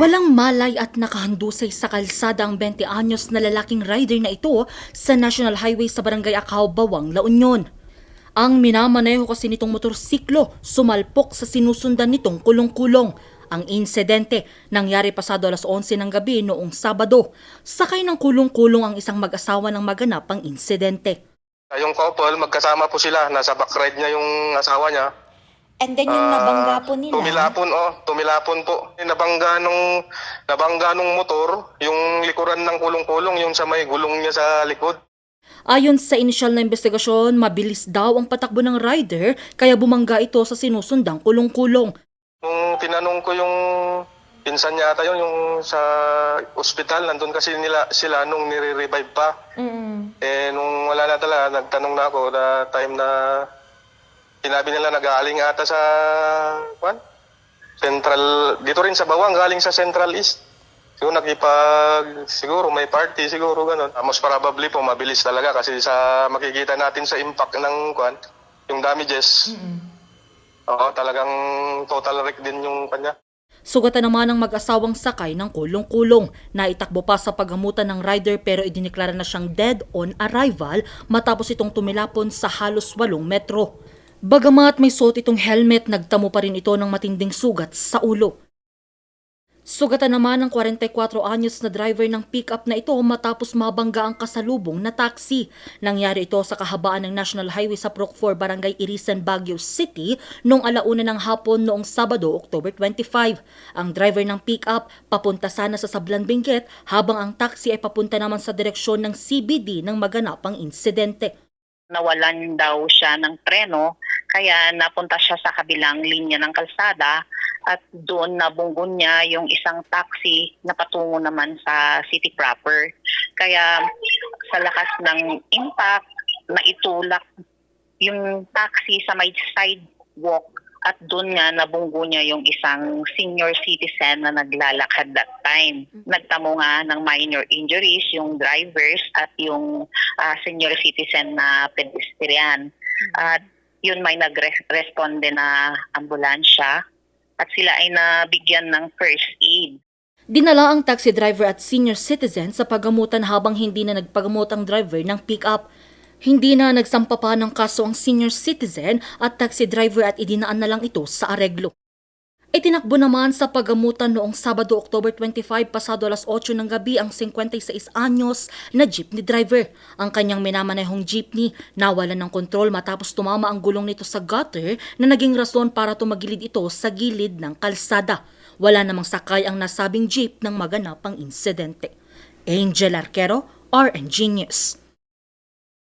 Walang malay at nakahandusay sa kalsada ang 20 anyos na lalaking rider na ito sa National Highway sa Barangay Acao, Bawang, La Union. Ang minamaneho kasi nitong motorsiklo sumalpok sa sinusundan nitong kulong-kulong. Ang insidente nangyari pasado alas 11 ng gabi noong Sabado. Sakay ng kulong-kulong ang isang mag-asawa ng maganap ang insidente. Yung couple, magkasama po sila. Nasa backride niya yung asawa niya. And then yung Ah, nabangga po nila. Tumilapon, oh. Tumilapon po. Nabangga nung, nabangga nung motor, yung likuran ng kulong-kulong, yung sa may gulong niya sa likod. Ayon sa inisyal na investigasyon, mabilis daw ang patakbo ng rider kaya bumangga ito sa sinusundang kulong-kulong. Nung tinanong ko yung pinsan niya ata yun, yung sa ospital, nandun kasi nila, sila nung nire-revive pa. Mm. Eh, nung wala na talaga, nagtanong na ako na time na sinabi nila nag-aaling ata sa, kwan? Central, dito rin sa Bawang, galing sa Central East. Siguro nakipag, siguro may party, siguro ganun. Most probably po, mabilis talaga kasi sa makikita natin sa impact ng kwan, yung damages. Oo, talagang total wreck din yung kanya. Sugatan naman ng mag-asawang sakay ng kulong-kulong na itakbo pa sa paghamutan ng rider pero idineklara na siyang dead on arrival matapos itong tumilapon sa halos walong metro. Bagamat may suot itong helmet, nagtamo pa rin ito ng matinding sugat sa ulo. Sugatan naman ng 44 anyos na driver ng pick-up na ito matapos mabangga ang kasalubong na taxi. Nangyari ito sa kahabaan ng National Highway sa Proc 4 Barangay Irisan, Baguio City noong alauna ng hapon noong Sabado, October 25. Ang driver ng pick-up papunta sana sa Sablan Benguet habang ang taxi ay papunta naman sa direksyon ng CBD ng maganapang insidente. nawalan daw siya ng preno kaya napunta siya sa kabilang linya ng kalsada at doon nabunggon niya yung isang taxi na patungo naman sa city proper. Kaya sa lakas ng impact, naitulak yung taxi sa may sidewalk at doon nga nabunggo niya yung isang senior citizen na naglalakad that time. Nagtamo nga ng minor injuries yung drivers at yung ah, senior citizen na pedestrian. At yun may nagresponde na ambulansya at sila ay nabigyan ng first aid. Dinala ang taxi driver at senior citizen sa pagamutan habang hindi na nagpagamot ang driver ng pick-up. Hindi na nagsampa pa ng kaso ang senior citizen at taxi driver at idinaan na lang ito sa areglo. Itinakbo naman sa pagamutan noong Sabado, October 25, pasado alas 8 ng gabi ang 56 anyos na jeepney driver. Ang kanyang minamanehong jeepney nawalan ng kontrol matapos tumama ang gulong nito sa gutter na naging rason para tumagilid ito sa gilid ng kalsada. Wala namang sakay ang nasabing jeep ng maganapang insidente. Angel Arquero, RNG News.